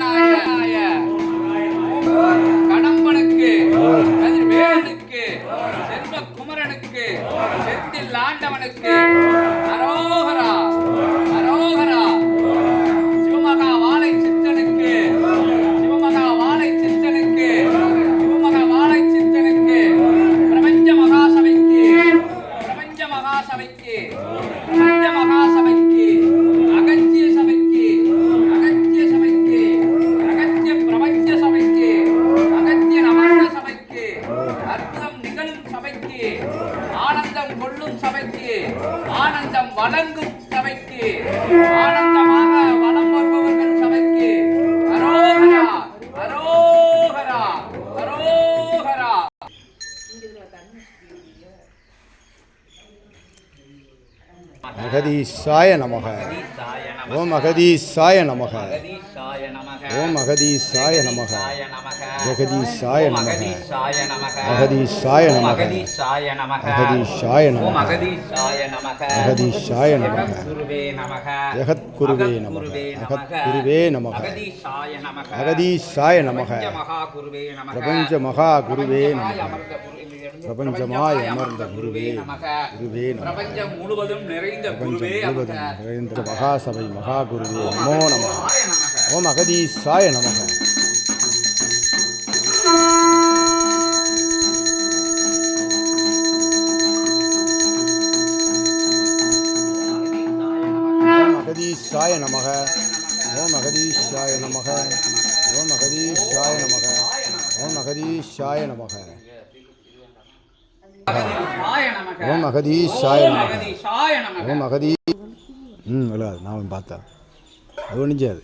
நாயனாய கடம்பனுக்கு வேலுக்கு செல்வ குமரனுக்கு செந்தில் ஆண்டவனுக்கு சபைக்கு ஆனந்தம் கொள்ளும் சபைக்கு ஆனந்தம் வழங்கும் சபைக்கு ஆனந்தம் அகதீஷாய நமக அகதீசாய நமக ஓம் அகதீஷாய நமக ஜெகதீஷாய நமக அகதீஷாய நமக அகதீஷாய ஓம் நமக அகதீஷாய நமக ஜெகத்குருவே நமக அகத்குருவே நமக அகதீஷாய நமக பிரபஞ்ச மகா குருவே நமக பிரபஞ்சமாய் அமர்ந்த குருவே குருவே பிரபஞ்சம் முழுவதும் நிறைந்த குருவே நிறைந்த மகாசபை மகா குருவே நமோ அகதீசாய நமக. ஓம் அகதீஷாய நமக. ஓம் அகதீஷாய நமக. ஓம் அகதீஷாய நமக. ஓம் அகதீஷாய நமக. ஓம் அகதீஷாய அகதீசாய நமக. ஓம் அகதீஷாய நமக. ஓம் அகதீ ம் விழாது. நான் பார்த்தேன் அது ஒன்றும் செய்யாது.